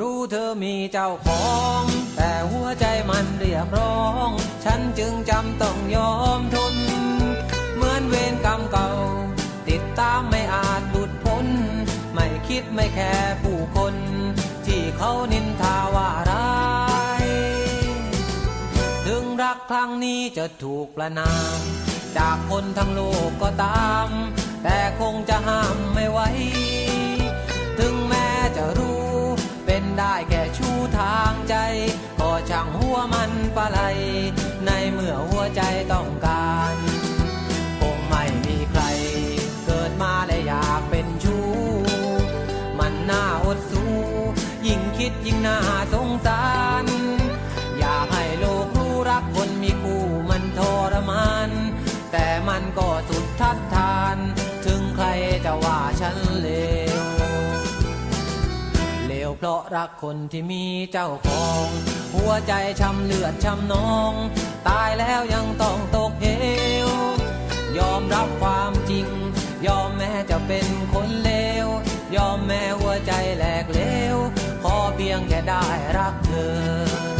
รู้เธอมีเจ้าของ แต่หัวใจมันเรียกร้อง ฉันจึงจำต้องยอมทน เหมือนเวรกรรมเก่า ติดตามไม่อาจหลุดพ้น ไม่คิดไม่แคร์ผู้คน ที่เขานินทาว่าร้าย ถึงรักครั้งนี้จะถูกประนาม จากคนทั้งโลกก็ตาม แต่คงจะห้าม ช่างหัวมันปะไหลในเมื่อหัวใจต้องการ คงไม่มีใคร เกิดมาและอยากเป็นชู้ มันน่าอดสู้ ยิ่งคิดยิ่งน่าสงสาร อยากให้โลกรู้รักคนมีคู่มันทรมาน แต่ม เพราะรักคนที่มีเจ้าของ หัวใจช้ำเลือดช้ำนอง ตายแล้วยังต้องตกเหวยอมรับความจริง ยอมแม้จะเป็นคนเลวยอมแม้หัวใจแหลกเลวขอเพียงแค่ได้รักเธอ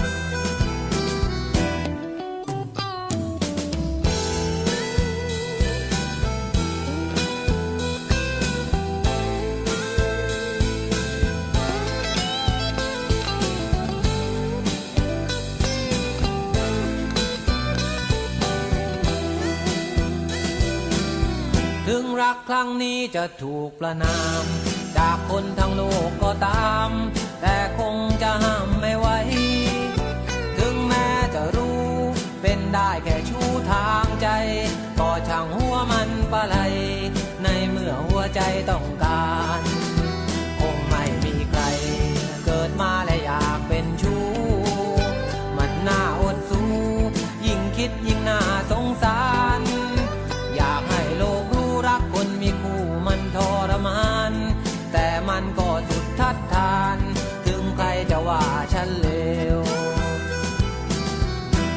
ถึงรักครั้งนี้จะถูกประนาม จากคนทั้งโลกก็ตาม แต่คงจะห้ามไม่ไหว ถึงแม้จะรู้เป็นได้แค่ชู้ทางใจ ก็ช่างหัวมันปะไหลในเมื่อหัวใจต้องการ คงไม่มีใคร เกิดมาและอยากเป็นชู้ มันน่าอดสู้ ยิ่งคิดยิ่งน่าสงสาร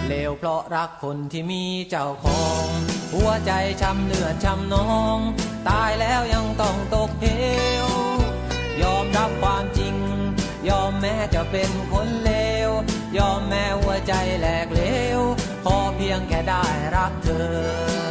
เลวเพราะรักคนที่มีเจ้าของ หัวใจช้ำเลือดช้ำนอง ตายแล้วยังต้องตกเหวยอมรับความจริง ยอมแม้จะเป็นคนเลว ยอมแม้หัวใจแหลกเลว ขอเพียงแค่ได้รักเธอ